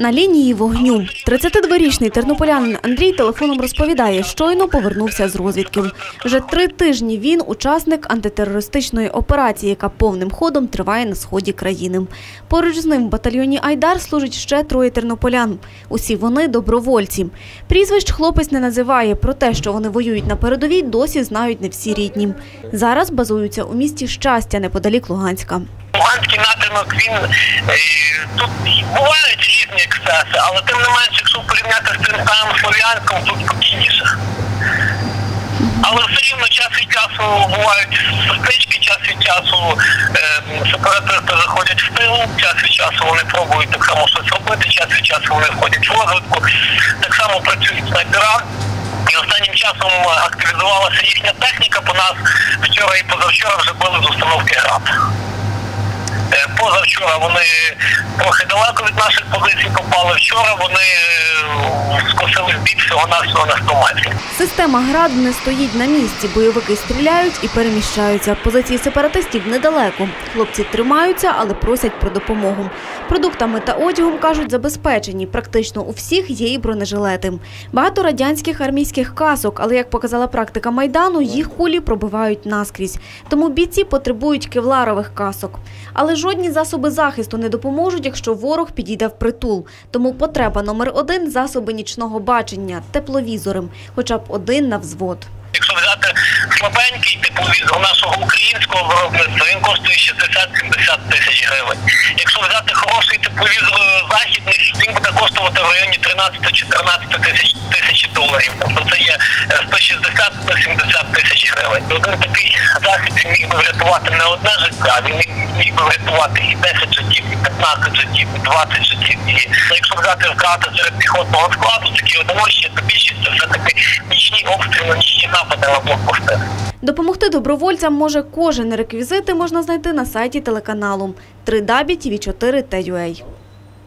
На лінії вогню 32-річний тернополянин Андрій телефоном розповідає, щойно повернувся з розвідки. Вже три тижні він учасник антитерористичної операції, яка повним ходом триває на сході країни. Поруч з ним в батальйоні Айдар служить ще троє тернополян. Усі вони добровольці. Прізвищ хлопець не називає. Про те, що вони воюють на передовій, досі знають не всі рідні. Зараз базуються у місті щастя неподалік Луганська. Луганський напрямок він е, тут бувають різні ексцеси, але тим не менше, якщо порівняти з тим самим Слов'янськом, тут спокійніше. Але все рівно час від часу бувають стички, час від часу е, сепаратисти заходять в тил, час від часу вони пробують так само щось робити, час від часу вони входять в розвитку, так само працюють снайпера. І останнім часом активізувалася їхня техніка, по нас вчора і позавчора вже били з установки ГРАД. Е, Позавчора вони трохи далеко від наших позицій. Вчора вони е, скосили в всього на всього на 100 метрів. Система «Град» не стоїть на місці. Бойовики стріляють і переміщаються. Позиції сепаратистів недалеко. Хлопці тримаються, але просять про допомогу. Продуктами та одягом, кажуть, забезпечені. Практично у всіх є і бронежилети. Багато радянських армійських касок, але, як показала практика Майдану, їх кулі пробивають наскрізь. Тому бійці потребують кевларових касок. Але жодні засоби захисту не допоможуть, якщо ворог підійде в притул. Тому потреба номер один – засоби нічного бачення – тепловізори. Хоча б один на взвод. Якщо взяти слабенький тепловізор нашого українського виробництва, він коштує 60-70 тисяч гривень. Якщо взяти хороший тепловізор західний, він буде коштувати в районі 13-14 тисяч тисяч доларів. Тобто це є е, 160-170 тисяч гривень. Один такий захід міг би врятувати не одне життя, він міг би врятувати і 10 життів, і 15 життів, і 20 Ну, якщо взяти втрати серед піхотного складу, такі одиночні, то більшість це все-таки нічні обстріли, нічні напади на блокпости. Допомогти добровольцям може кожен. Реквізити можна знайти на сайті телеканалу www.tv4.ua.